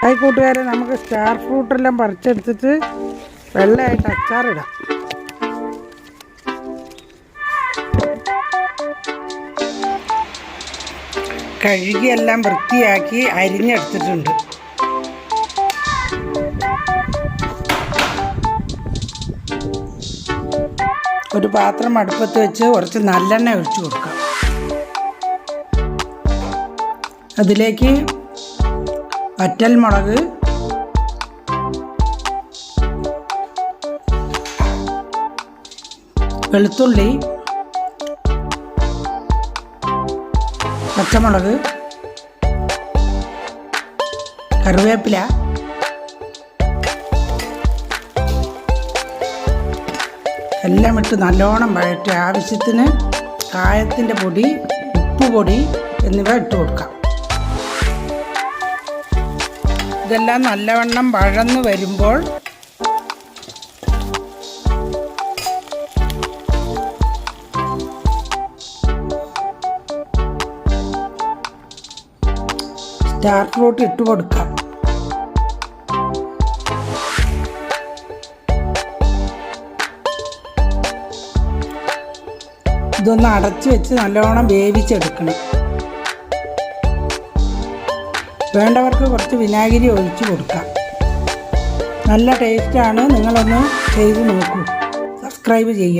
Hi കൂട്ടുകാരെ നമുക്ക് star ഫ്രൂട്ടെല്ലാം പറിച്ചെടുത്തിട്ട് വെള്ളമായിട്ട് അച്ചാറിടാം. കഴുകിയെല്ലാം വൃത്തിയാക്കി അരിഞ്ഞെടുത്തിട്ടുണ്ട്. ഒരു പാത്രം അടുപ്പത്ത് വെച്ച് കുറച്ച് നല്ലെണ്ണ ഒഴിച്ചു കൊടുക്കാം. അതിലേക്ക് വറ്റൽ മുളക്. വെളുത്തുള്ളി. പച്ചമുളക്. കറിവേപ്പില. എല്ലാം ഇട്ട് നല്ലോണം വഴറ്റി ആവശ്യത്തിന് കായത്തിന്റെ പൊടി ഉപ്പ് പൊടി എന്നിവ ഇട്ട് കൊടുക്കാം. ഇതെല്ലാം നല്ലവണ്ണം വഴന്ന് വരുമ്പോൾ സ്റ്റാർ ഫ്രൂട്ട് ഇട്ട് കൊടുക്കാം. ഇതൊന്ന് അടച്ചു വെച്ച് നല്ലോണം വേവിച്ചെടുക്കണം. വേണ്ടവർക്ക് കുറച്ച് വിനാഗിരി ഒഴിച്ച് കൊടുക്കാം. നല്ല ടേസ്റ്റാണ് നിങ്ങളൊന്ന് ചെയ്ത് നോക്കൂ. സബ്സ്ക്രൈബ് ചെയ്യണം.